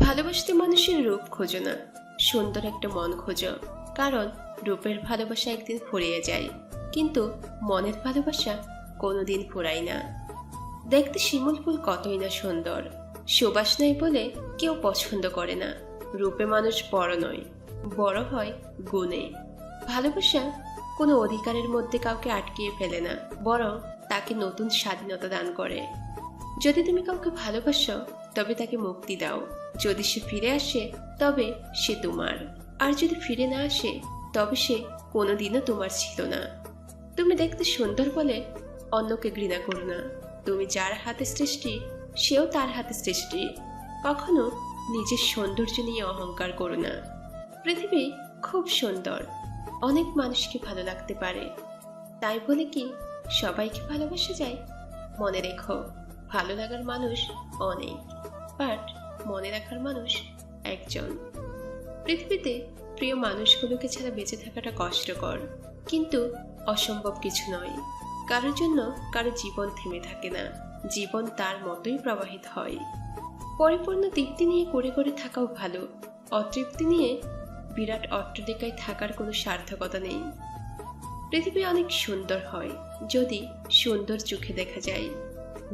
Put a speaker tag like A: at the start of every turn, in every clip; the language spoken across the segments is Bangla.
A: ভালোবাসতে মানুষের রূপ খোঁজো না। সুন্দর একটা মন খোঁজো। কারণ রূপের ভালোবাসা একদিন ফুরিয়ে যায়। কিন্তু মনের ভালোবাসা কোনোদিন ফুরায় না। দেখতে শিমুল ফুল কতই না সুন্দর। সুবাস নাই বলে কেউ পছন্দ করে না। রূপে মানুষ বড় নয়, বড় হয় গুণে। ভালোবাসা কোনো অধিকারের মধ্যে কাউকে আটকিয়ে ফেলে না, বরং তাকে নতুন স্বাধীনতা দান করে। যদি তুমি কাউকে ভালোবাসো, তবে তাকে মুক্তি দাও। যদি সে ফিরে আসে, তবে সে তোমার। আর যদি ফিরে না আসে, তবে সে কোনোদিনও তোমার ছিল না। তুমি দেখতে সুন্দর বলে অন্যকে ঘৃণা করো না। তুমি যার হাতে সৃষ্টি, সেও তার হাতে সৃষ্টি। কখনো নিজের সৌন্দর্য নিয়ে অহংকার করো না। পৃথিবী খুব সুন্দর। অনেক মানুষকে ভালো লাগতে পারে। তাই বলে কি সবাইকে ভালোবাসা যায়? মনে রেখো, ভালো লাগার মানুষ অনেক। বাট মনে রাখার মানুষ একজন। পৃথিবীতে প্রিয় মানুষগুলোকে ছাড়া বেঁচে থাকাটা কষ্টকর, কিন্তু অসম্ভব কিছু নয়। কারোর জন্য কারও জীবন থেমে থাকে না। জীবন তার মতোই প্রবাহিত হয়। পরিপূর্ণ তৃপ্তি নিয়ে করে করে থাকাও ভালো। অতৃপ্তি নিয়ে বিরাট অট্টালিকায় থাকার কোনো সার্থকতা নেই। পৃথিবী অনেক সুন্দর হয়, যদি সুন্দর চোখে দেখা যায়।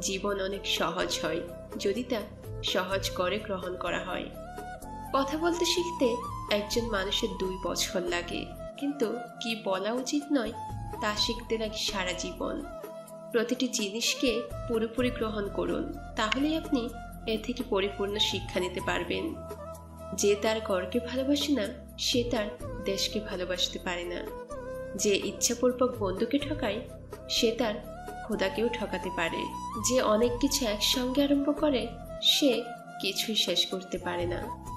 A: জীবন অনেক সহজ হয়, যদি তা সহজ করে গ্রহণ করা হয়। কথা বলতে শিখতে একজন মানুষের দুই বছর লাগে, কিন্তু কি বলা উচিত নয়, তা শিখতে লাগে সারা জীবন। প্রতিটি জিনিসকে পুরোপুরি গ্রহণ করুন তাহলেই আপনি এ থেকে পরিপূর্ণ শিক্ষা নিতে পারবেন। যে তার ঘরকে ভালোবাসে না, সে তার দেশকে ভালোবাসতে পারে না। যে ইচ্ছাপূর্বক বন্ধুকে ঠকায়, সে তার খোদাকেও ঠকাতে পারে। যে অনেক কিছু একসঙ্গে আরম্ভ করে, সে কিছুই শেষ করতে পারে না।